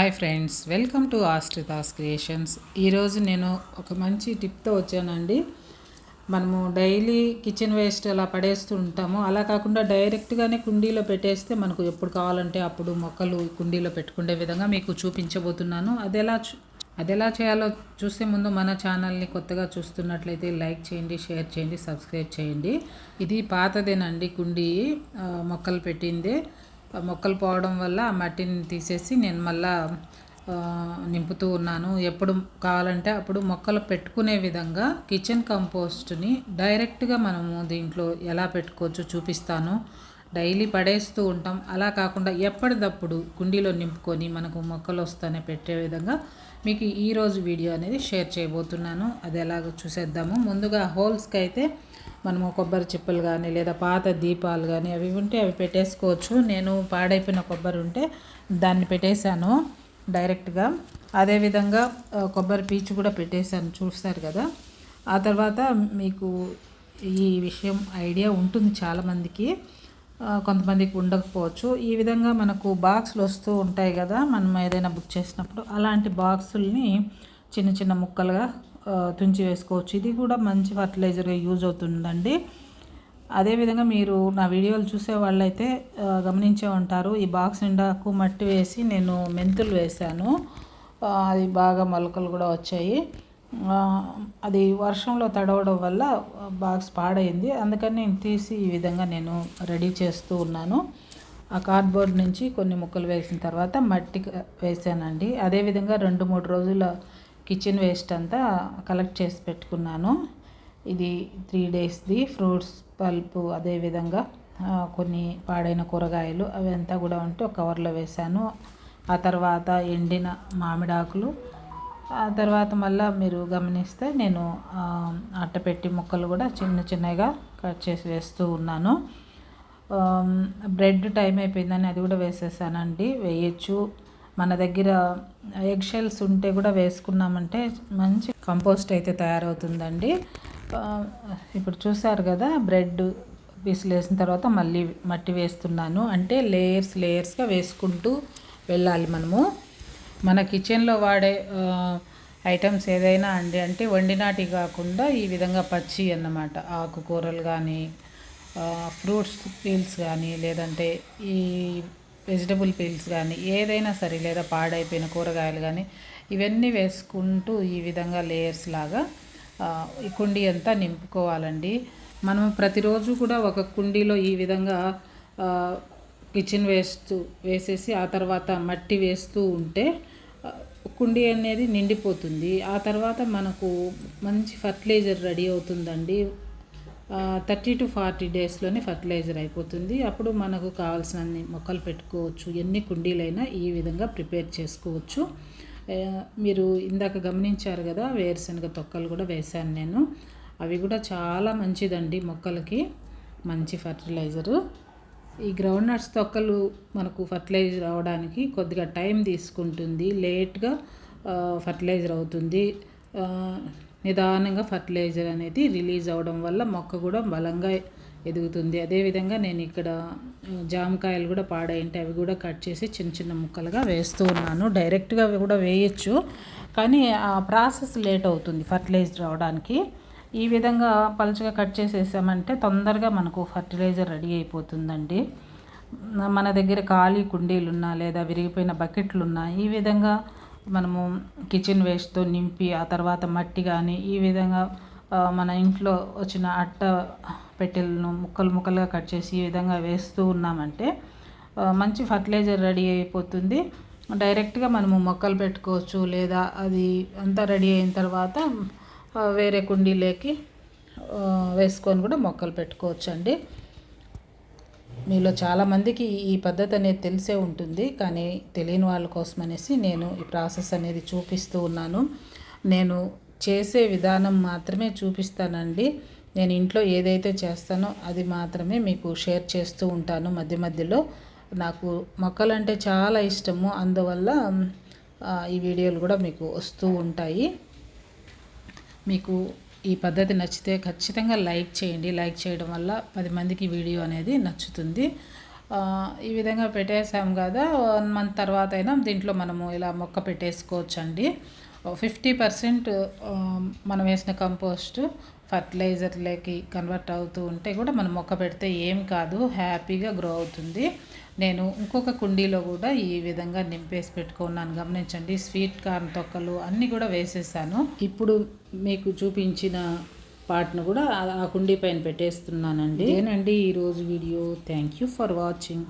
Hi friends welcome to Astrithas creations ఈరోజు నేను ఒక మంచి టిప్తో వచ్చానండి. మనము డైలీ కిచెన్ వేస్ట్ అలా పడేస్తూ ఉంటాము అలా కాకుండా డైరెక్ట్గానే కుండీలో పెట్టేస్తే మనకు ఎప్పుడు కావాలంటే అప్పుడు మొక్కలు కుండీలో పెట్టుకునే విధంగా మీకు చూపించబోతున్నాను. అది ఎలా అది ఎలా చేయాలో చూసే ముందు మన ఛానల్ని కొత్తగా చూస్తున్నట్లయితే లైక్ చేయండి షేర్ చేయండి సబ్స్క్రైబ్ చేయండి. ఇది పాతదేనండి కుండీ మొక్కలు పెట్టిందే. మొక్కలు పోవడం వల్ల ఆ మట్టిని తీసేసి నేను మళ్ళా నింపుతూ ఉన్నాను. ఎప్పుడు కావాలంటే అప్పుడు మొక్కలు పెట్టుకునే విధంగా కిచెన్ కంపోస్ట్ని డైరెక్ట్గా మనము దీంట్లో ఎలా పెట్టుకోవచ్చో చూపిస్తాను. డైలీ పడేస్తూ ఉంటాం. అలా కాకుండా ఎప్పటిదప్పుడు కుండీలో నింపుకొని మనకు మొక్కలు వస్తానే పెట్టే విధంగా మీకు ఈరోజు వీడియో అనేది షేర్ చేయబోతున్నాను. అది ఎలాగో చూసేద్దాము. ముందుగా హోల్స్కి అయితే మనము కొబ్బరి చిప్పలు కానీ లేదా పాత దీపాలు కానీ అవి ఉంటే అవి పెట్టేసుకోవచ్చు. నేను పాడైపోయిన కొబ్బరి ఉంటే దాన్ని పెట్టేశాను డైరెక్ట్గా. అదేవిధంగా కొబ్బరి పీచు కూడా పెట్టేశాను చూస్తారు కదా. ఆ తర్వాత మీకు ఈ విషయం ఐడియా ఉంటుంది చాలామందికి. కొంతమందికి ఉండకపోవచ్చు. ఈ విధంగా మనకు బాక్సులు వస్తూ ఉంటాయి కదా మనం ఏదైనా బుక్ చేసినప్పుడు. అలాంటి బాక్సుల్ని చిన్న చిన్న ముక్కలుగా తుంచి వేసుకోవచ్చు. ఇది కూడా మంచి ఫర్టిలైజర్గా యూజ్ అవుతుందండి. అదేవిధంగా మీరు నా వీడియోలు చూసే వాళ్ళైతే గమనించే ఉంటారు. ఈ బాక్స్ నిండాకు మట్టి వేసి నేను మెంతులు వేశాను. అది బాగా మొలకలు కూడా వచ్చాయి. అది వర్షంలో తడవడం వల్ల బాక్స్ పాడైంది. అందుకని నేను తీసి ఈ విధంగా నేను రెడీ చేస్తూ ఉన్నాను. ఆ కార్డ్బోర్డ్ నుంచి కొన్ని ముక్కలు వేసిన తర్వాత మట్టి వేసానండి. అదేవిధంగా రెండు మూడు రోజుల కిచెన్ వేస్ట్ అంతా కలెక్ట్ చేసి పెట్టుకున్నాను. ఇది త్రీ డేస్ది ఫ్రూట్స్ పల్పు అదేవిధంగా కొన్ని పాడైన కూరగాయలు అవి అంతా కూడా ఉంటే ఒక కవర్లో వేశాను. ఆ తర్వాత ఎండిన మామిడాకులు ఆ తర్వాత మళ్ళీ మీరు గమనిస్తే నేను అట్టపెట్టి ముక్కలు కూడా చిన్న చిన్నగా కట్ చేసి వేస్తూ ఉన్నాను. బ్రెడ్ టైం అయిపోయిందని అది కూడా వేసేసానండి. వేయచ్చు. మన దగ్గర ఎగ్ షెల్స్ ఉంటే కూడా వేసుకున్నామంటే మంచి కంపోస్ట్ అయితే తయారవుతుందండి. ఇప్పుడు చూసారు కదా బ్రెడ్ పీసులు వేసిన తర్వాత మళ్ళీ మట్టి వేస్తున్నాను. అంటే లేయర్స్ లేయర్స్గా వేసుకుంటూ వెళ్ళాలి మనము. మన కిచెన్లో వాడే ఐటమ్స్ ఏదైనా అండి అంటే వండినాటి కాకుండా ఈ విధంగా పచ్చి అన్నమాట. ఆకుకూరలు కానీ ఫ్రూట్స్ పీల్స్ కానీ లేదంటే ఈ వెజిటబుల్ పీల్స్ కానీ ఏదైనా సరే లేదా పాడైపోయిన కూరగాయలు కానీ ఇవన్నీ వేసుకుంటూ ఈ విధంగా లేయర్స్ లాగా ఈ కుండీ అంతా నింపుకోవాలండి. మనం ప్రతిరోజు కూడా ఒక కుండీలో ఈ విధంగా కిచెన్ వేస్తూ వేసేసి ఆ తర్వాత మట్టి వేస్తూ ఉంటే కుండీ అనేది నిండిపోతుంది. ఆ తర్వాత మనకు మంచి ఫర్టిలైజర్ రెడీ అవుతుందండి. థర్టీ టు ఫార్టీ డేస్లోనే ఫర్టిలైజర్ అయిపోతుంది. అప్పుడు మనకు కావాల్సినన్ని మొక్కలు పెట్టుకోవచ్చు. ఎన్ని కుండీలైనా ఈ విధంగా ప్రిపేర్ చేసుకోవచ్చు. మీరు ఇందాక గమనించారు కదా వేరుశనగ తొక్కలు కూడా వేశాను నేను. అవి కూడా చాలా మంచిదండి మొక్కలకి. మంచి ఫర్టిలైజరు. ఈ గ్రౌండ్ నట్స్ తొక్కలు మనకు ఫర్టిలైజర్ అవడానికి కొద్దిగా టైం తీసుకుంటుంది. లేట్గా ఫర్టిలైజర్ అవుతుంది. నిదానంగా ఫర్టిలైజర్ అనేది రిలీజ్ అవ్వడం వల్ల మొక్క కూడా బలంగా ఎదుగుతుంది. అదేవిధంగా నేను ఇక్కడ జామకాయలు కూడా పాడైంటే అవి కూడా కట్ చేసి చిన్న చిన్న ముక్కలుగా వేస్తూ ఉన్నాను. డైరెక్ట్గా అవి కూడా వేయచ్చు. కానీ ఆ ప్రాసెస్ లేట్ అవుతుంది ఫర్టిలైజర్ రావడానికి. ఈ విధంగా పలుచగా కట్ చేసేసామంటే తొందరగా మనకు ఫర్టిలైజర్ రెడీ అయిపోతుందండి. మన దగ్గర ఖాళీ కుండీలున్నా లేదా విరిగిపోయిన బకెట్లు ఉన్నా ఈ విధంగా మనము కిచెన్ వేస్ట్తో నింపి ఆ తర్వాత మట్టి కానీ ఈ విధంగా మన ఇంట్లో వచ్చిన అట్ట పెట్టెలను ముక్కలు ముక్కలుగా కట్ చేసి ఈ విధంగా వేస్తూ ఉన్నామంటే మంచి ఫర్టిలైజర్ రెడీ అయిపోతుంది. డైరెక్ట్గా మనము మొక్కలు పెట్టుకోవచ్చు లేదా అది అంతా రెడీ అయిన తర్వాత వేరే కుండీలోకి వేసుకొని కూడా మొక్కలు పెట్టుకోవచ్చు అండి మీలో చాలామందికి ఈ పద్ధతి అనేది తెలిసే ఉంటుంది కానీ తెలియని వాళ్ళ కోసం అనేసి నేను ఈ ప్రాసెస్ అనేది చూపిస్తూ ఉన్నాను. నేను చేసే విధానం మాత్రమే చూపిస్తానండి. నేను ఇంట్లో ఏదైతే చేస్తానో అది మాత్రమే మీకు షేర్ చేస్తూ ఉంటాను మధ్య మధ్యలో. నాకు మొక్కలంటే చాలా ఇష్టము అందువల్ల ఈ వీడియోలు కూడా మీకు వస్తూ ఉంటాయి. మీకు ఈ పద్ధతి నచ్చితే ఖచ్చితంగా లైక్ చేయండి. లైక్ చేయడం వల్ల పది మందికి వీడియో అనేది నచ్చుతుంది. ఈ విధంగా పెట్టేసాం కదా. వన్ మంత్ తర్వాత అయినా దీంట్లో మనము ఇలా మొక్క పెట్టేసుకోవచ్చండి. ఫిఫ్టీ పర్సెంట్ మనం వేసిన కంపోస్ట్ ఫర్టిలైజర్లకి కన్వర్ట్ అవుతూ ఉంటే కూడా మనం మొక్క పెడితే ఏం కాదు హ్యాపీగా గ్రో అవుతుంది. నేను ఇంకొక కుండీలో కూడా ఈ విధంగా నింపేసి పెట్టుకున్నాను. గమనించండి స్వీట్ కార్న్ తొక్కలు అన్నీ కూడా వేసేసాను. ఇప్పుడు మీకు చూపించిన పాటను కూడా ఆ- కుండీ పైన పెట్టేస్తున్నానండి. ఏనండి ఈరోజు video. Thank you for watching.